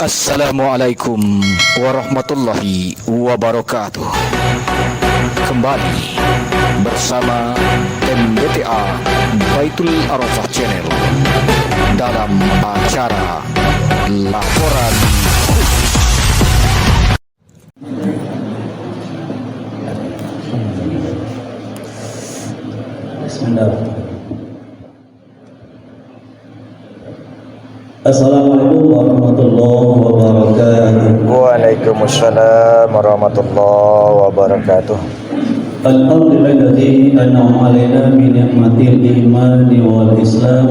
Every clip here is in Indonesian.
Assalamualaikum warahmatullahi wabarakatuh Kembali bersama MBTA Baitul Arafah Channel Dalam acara Laporan Bismillah. Assalamualaikum warahmatullahi. السلام ورحمة الله وبركاته. الأرض الذي أنعم علينا بنعمة الإيمان والإسلام.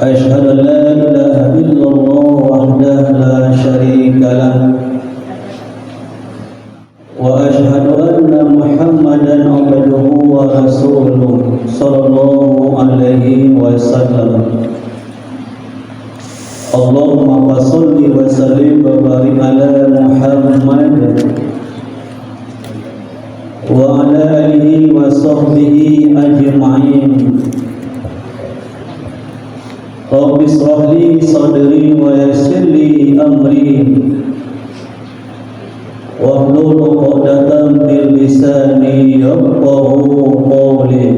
أشهد أن لا إله إلا الله وحده لا شريك له. وأشهد أن محمدا عبده ورسوله صلى الله عليه وسلم. اللهم صل وسلم وبارك على محمد وعلى آله وصحبه أجمعين. رب اشرح لي صدري ويسر لي أمري. واحلل عقدة من لساني يفقه قولي.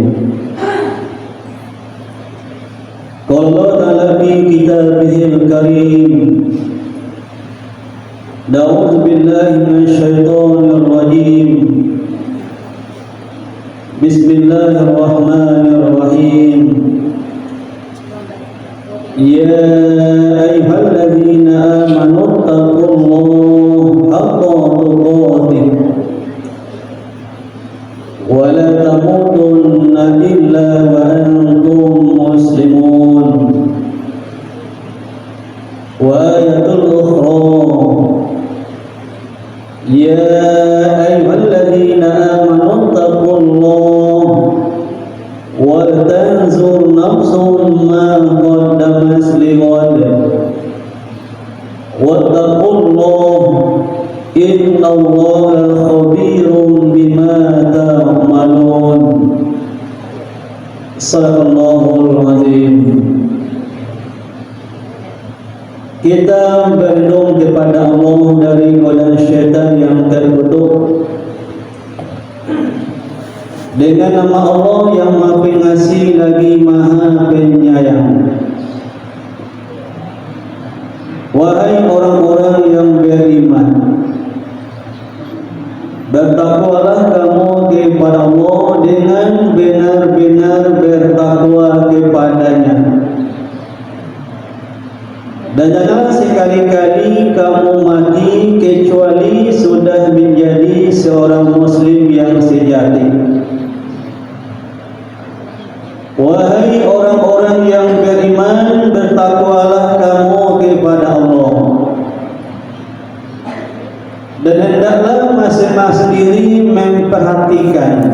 قال الله تعالى في كتابه الكريم. نعوذ بالله من الشيطان الرجيم. بسم الله الرحمن الرحيم. يا Ya ayyuhalladzina amanu taqullaha ولتنظر نفس ما قدمت لغد. واتقوا الله إن الله خبير بما تعملون. صدق الله dengan nama Allah yang Maha Pengasih lagi Maha Penyayang. Wahai orang-orang yang beriman, bertakwalah kamu kepada Allah dengan benar-benar bertakwa kepadanya. Dan janganlah sekali-kali kamu mati Wahai orang-orang yang beriman, bertakwalah kamu kepada Allah. Dan hendaklah masing-masing diri memperhatikan,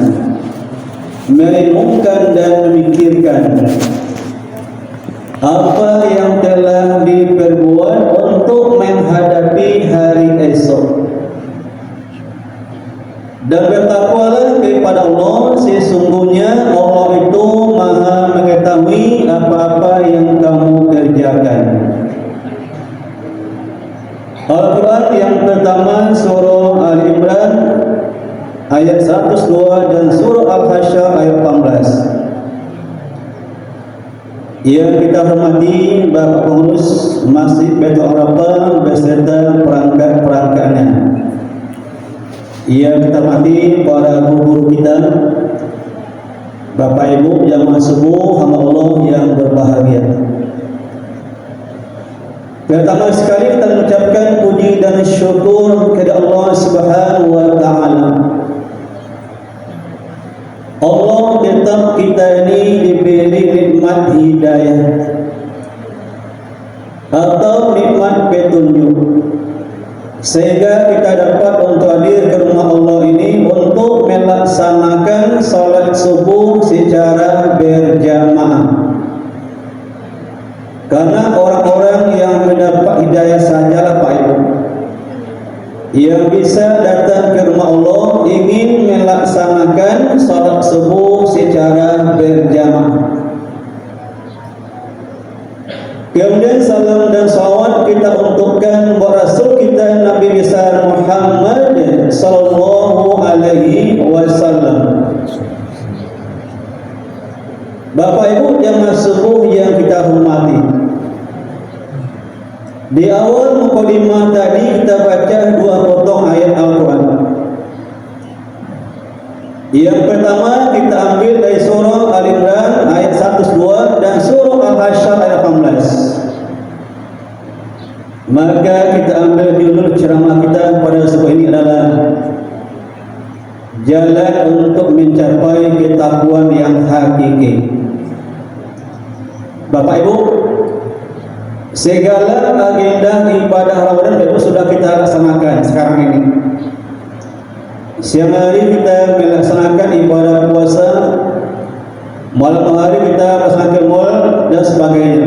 merenungkan dan memikirkan apa yang telah diperbuat untuk menghadapi hari esok. Dan bertakwalah kepada Allah Sesungguhnya Allah itu mengetahui apa-apa yang kamu kerjakan. Al-Quran yang pertama surah Al-Imran Ayat 102 dan surah Al-Hasyr ayat 18 Yang kita hormati Bapak Pengurus Masjid Betul Arafah beserta perangkat-perangkatnya. Yang kita mati para guru kita Bapak Ibu yang subuh hamba Allah yang berbahagia Pertama sekali kita mengucapkan puji dan syukur kepada Allah Subhanahu wa taala. Allah tetap kita ini diberi nikmat hidayah atau nikmat petunjuk sehingga kita dapat untuk hadir ke rumah Allah ini untuk melaksanakan salat subuh secara berjamaah. Karena orang-orang yang mendapat hidayah sajalah Pak Ibu yang bisa datang ke rumah Allah ingin melaksanakan salat subuh secara berjamaah. Kemudian salam untukkan buat Rasul kita Nabi besar Muhammad sallallahu alaihi wasallam. Bapak Ibu yang sepuh yang kita hormati. Di awal mukadimah tadi kita baca dua potong ayat Al-Quran. Yang pertama Siang hari kita melaksanakan ibadah puasa, malam hari kita melaksanakan mal dan sebagainya.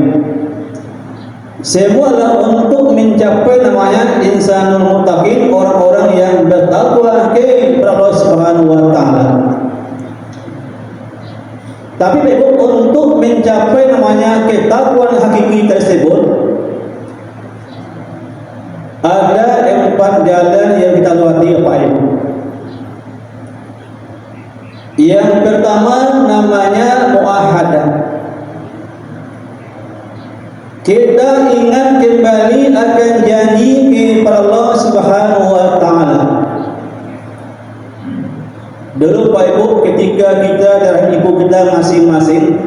Semua adalah untuk mencapai namanya insanul muttaqin, orang-orang yang bertakwa kepada Allah Subhanahu wa taala. Tapi Ibu untuk mencapai namanya ketakwaan hakiki tersebut ada empat jalan yang kita lewati Pak Ibu. Yang pertama namanya muahadah. Kita ingat kembali akan janji kepada Allah Subhanahu wa taala. Dulu Pak Ibu ketika kita dari ibu kita masing-masing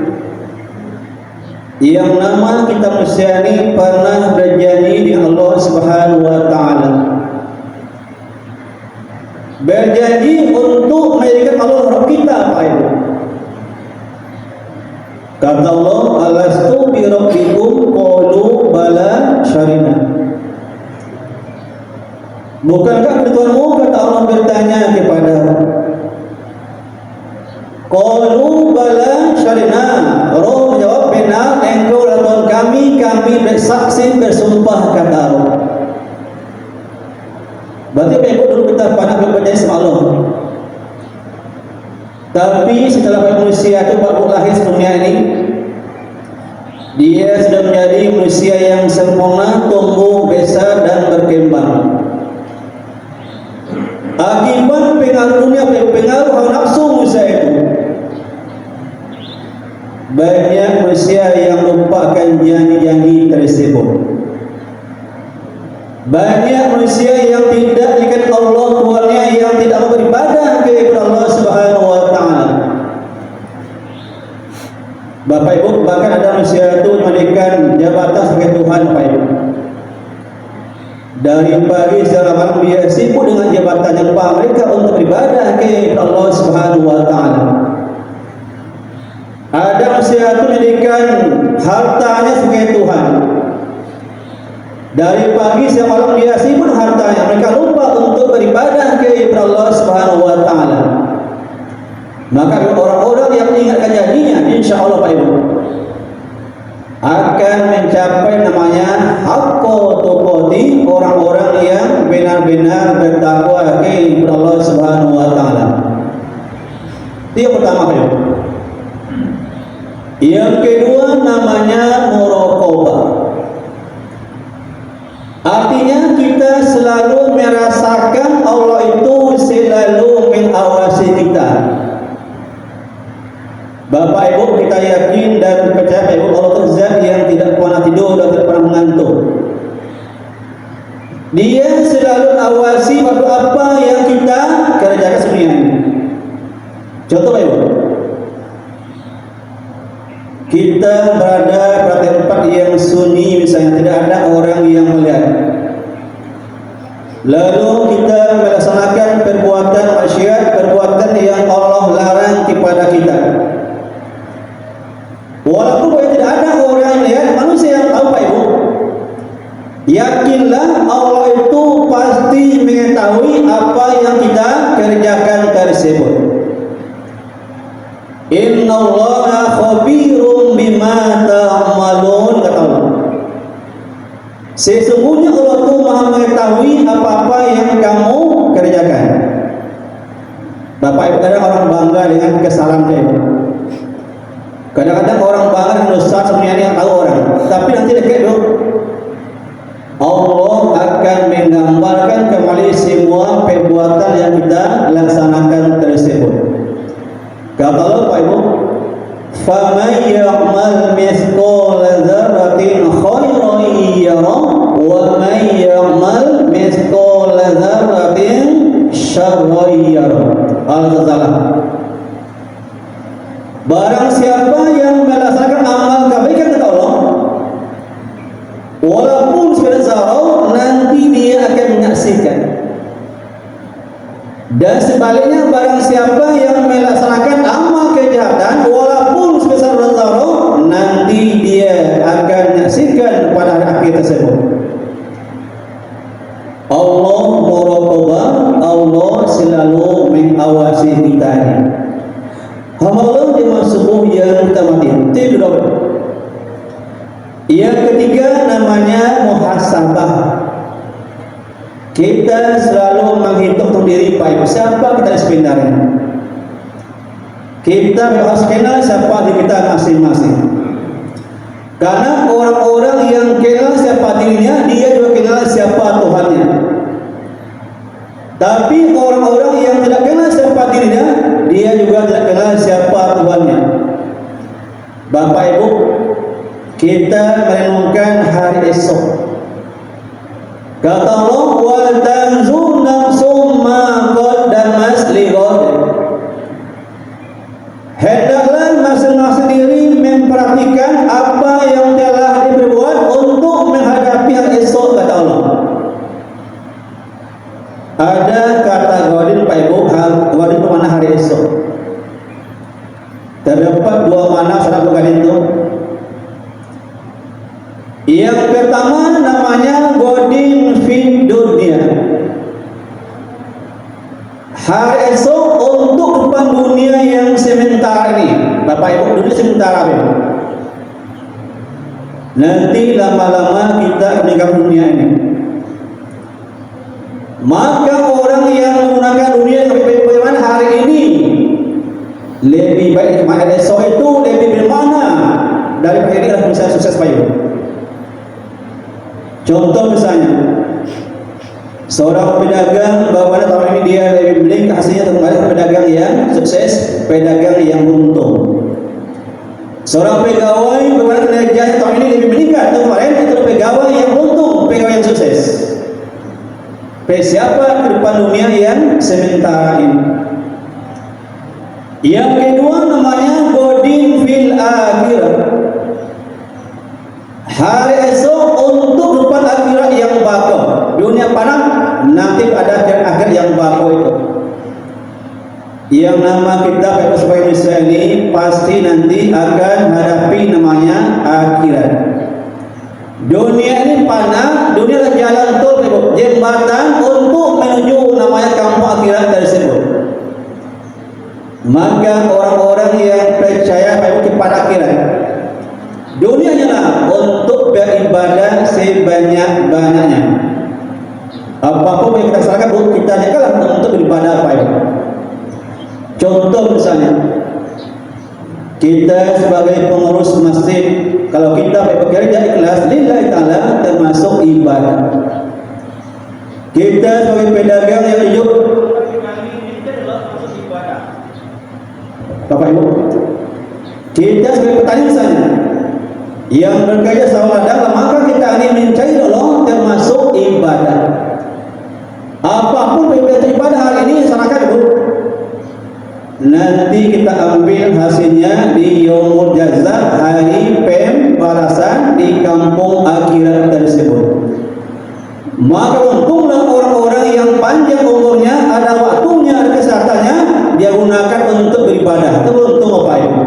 yang nama kita Musyani pernah berjanji dengan Allah Subhanahu Kata Allah, "Alastu bi rabbikum?" Bala syarina. Bukankah Tuhanmu kata Allah bertanya kepada Qalu bala syarina. Roh menjawab benar engkau adalah Tuhan kami, kami bersaksi bersumpah kata Allah. Berarti Bapak dulu kita pernah berpercaya sama Allah. Tapi setelah manusia itu baru lahir sedunia ini, dia sudah menjadi manusia yang sempurna, tumbuh, besar dan berkembang. Akibat pengaruh dunia, pengaruh nafsu manusia itu, banyak manusia yang lupakan janji-janji tersebut. Banyak manusia yang tidak ikat Allah Tuhannya yang tidak mau beribadah kepada Allah Subhanahu wa taala. Bapak Ibu, bahkan ada manusia itu memberikan jabatan sebagai Tuhan Bapak Ibu. Dari pagi sampai malam dia sibuk dengan jabatan yang mereka untuk beribadah kepada Allah Subhanahu wa taala. Ada manusia itu memberikan hartanya sebagai Tuhan. Dari pagi sampai malam dia sibuk hartanya. Mereka lupa untuk beribadah kepada Allah Subhanahu wa taala. Maka orang-orang yang mengingatkan janjinya, insya Allah Pak Ibu akan mencapai namanya hakko orang-orang yang benar-benar bertakwa kepada Allah Subhanahu wa taala. Itu yang pertama Pak Ibu. Yang kedua namanya muraqabah. Artinya kita selalu merasakan Allah itu selalu mengawasi kita. Bapak Ibu kita yakin dan percaya Ibu Allah itu zat yang tidak pernah tidur dan tidak pernah mengantuk. Dia selalu awasi apa yang kita kerjakan ini. Contoh Pak. Kita berada pada tempat yang sunyi misalnya tidak ada orang yang melihat. Lalu kita melaksanakan perbuatan maksiat, perbuatan yang Allah larang kepada kita. Walaupun tidak ada orang yang lihat, manusia yang tahu Pak Ibu. Yakinlah Allah itu pasti mengetahui apa yang kita kerjakan tersebut. Inna Allah khabirum bima ta'malun kata Allah. Sesungguhnya Allah itu maha mengetahui apa-apa yang kamu kerjakan. Bapak Ibu kadang orang bangga dengan kesalahan dia. Kadang-kadang orang bangga dengan dosa sebenarnya tahu orang. Tapi nanti dekat dulu. itu kata Pak Ibu فَمَنْ يَعْمَلْ مِثْقَالَ ذَرَّةٍ خَيْرًا يَرَهُ وَمَنْ يَعْمَلْ مِثْقَالَ ذَرَّةٍ Barang siapa yang melaksanakan amal kebaikan kata Allah walaupun sebesar nanti dia akan menyaksikan. Dan sebaliknya barang siapa yang melaksanakan Kita harus kenal siapa diri kita masing-masing Karena orang-orang yang kenal siapa dirinya Dia juga kenal siapa Tuhannya Tapi orang-orang yang tidak kenal siapa dirinya, dia juga tidak kenal siapa Tuhannya. Bapak Ibu, kita merenungkan hari esok. Kata Allah, "Wa tanzur nafsum ma qaddamat lighad." Hendaklah masing-masing diri memperhatikan apa yang telah diperbuat untuk menghadapi hari esok kata Allah. Ada kata Godin Pak Ibu, Godin bermakna hari esok. Terdapat dua makna salah Godin itu. Yang pertama namanya Godin fin dunia. Hari esok untuk depan dunia yang sementara ini. Bapak Ibu dunia sementara ini. Nanti lama-lama kita meninggal dunia ini. Maka orang yang menggunakan dunia bagaimana hari ini lebih baik mana esok itu lebih bermakna dari hari ini adalah bisa sukses baik. Contoh misalnya seorang pedagang bahwa tahun ini dia lebih mending hasilnya ke pedagang yang sukses, pedagang yang untung. Seorang pegawai bagaimana kinerjanya tahun ini lebih meningkat kemarin itu pegawai yang untung, pegawai yang sukses. Siapa ke depan dunia yang sementara ini? Yang kedua namanya Godin fil akhirat. Hari esok untuk depan akhirat yang bakal. Dunia panang nanti ada akhir akhir yang bakal itu. Yang nama kita Bapak sebagai Indonesia ini pasti nanti akan hadapi namanya akhirat. Dunia ini panah, dunia adalah jalan tol, jembatan untuk menuju namanya kampung akhirat tersebut. Maka orang-orang yang percaya kepada akhirat, dunia lah untuk beribadah sebanyak-banyaknya. Apa pun yang kita serahkan, kita nyakalah untuk beribadah apa itu. Contoh misalnya, kita sebagai pengurus masjid kalau kita bekerja ikhlas lillahi taala termasuk ibadah. Kita sebagai pedagang yang hidup. Bapak Ibu kita sebagai petani misalnya yang bekerja sama dalam maka kita ini mencari Allah termasuk ibadah. Apa pun ibadah hari ini Ibu nanti kita ambil hasilnya di Yomul Jaza hari pembalasan di kampung akhirat tersebut. Maka untunglah orang-orang yang panjang umurnya ada waktunya ada kesehatannya dia gunakan untuk beribadah. Itu untung apa itu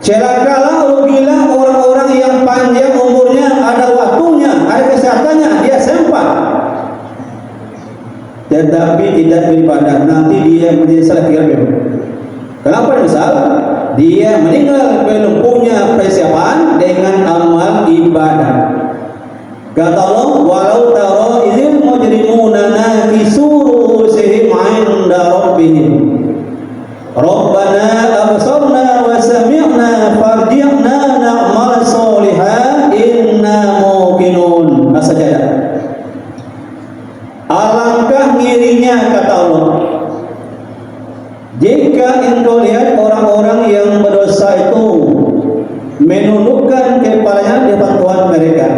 celakalah rugilah orang-orang yang panjang umurnya ada waktunya ada kesehatannya dia sempat tetapi tidak beribadah. Nanti dia menyesal akhirnya kenapa misal dia meninggal belum punya persiapan dengan amal ibadah. Kata Allah walau tara idzil mujrimuna nakisu ru'usihim 'inda rabbihim. Rabbana absarna wa sami'na farji'na na'mal solihan inna muqinun As-Sajadah Alangkah ngirinya kata Allah Jika engkau lihat orang-orang yang berdosa itu menundukkan kepalanya di depan Tuhan mereka.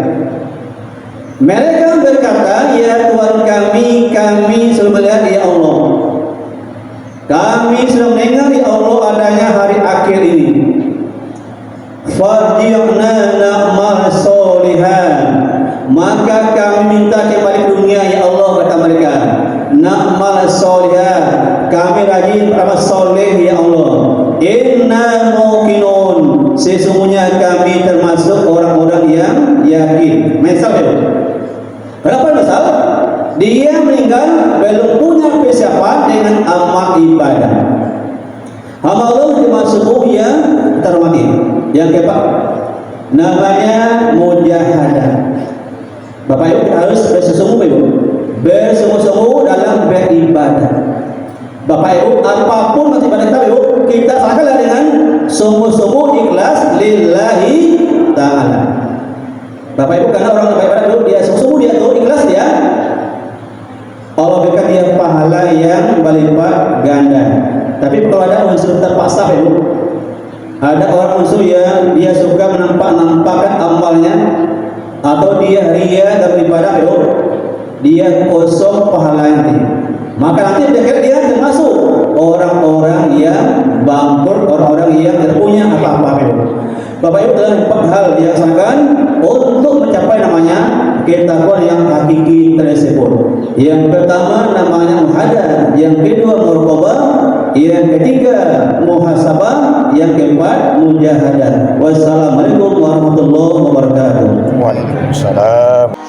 Mereka berkata, Ya Tuhan kami, kami sudah melihat ya Allah. Kami sudah mendengar ya Allah adanya hari akhir ini. Farji'na na'mal solihan. Maka kami minta kembali ke dunia ya Allah kata mereka. Na'mal solihan. Kami rajin beramal soleh ya Allah. Inna muqinun. Sesungguhnya kami termasuk orang-orang yang yakin. Mesal ya. Kenapa mesal? Dia meninggal belum punya persiapan dengan amal ibadah. Amal Allah termasuk yang terhormati. Yang keempat, namanya mujahadah. Bapak Ibu kita harus bersungguh Ibu, bersungguh-sungguh dalam beribadah. Bapak Ibu, apa pun nanti pada kita Ibu, kita serahkanlah dengan sungguh-sungguh ikhlas lillahi taala. Bapak Ibu karena orang beribadah dulu dia sungguh-sungguh dia tuh ikhlas dia. Allah berikan dia pahala yang berlipat ganda. Tapi kalau ada unsur terpaksa Ibu, ada orang unsur yang dia suka menampak-nampakkan amalnya atau dia ria dalam ibadah Ibu, dia kosong pahala nanti. Maka nanti kira dia termasuk orang-orang yang bangkrut, orang-orang yang tidak punya apa-apa Ibu. Bapak Ibu telah empat hal dilaksanakan untuk mencapai namanya ketakwaan yang hakiki tersebut. Yang pertama namanya muhada, yang kedua muraqabah, yang ketiga muhasabah, yang keempat mujahadah. Wassalamualaikum warahmatullahi wabarakatuh. Waalaikumsalam.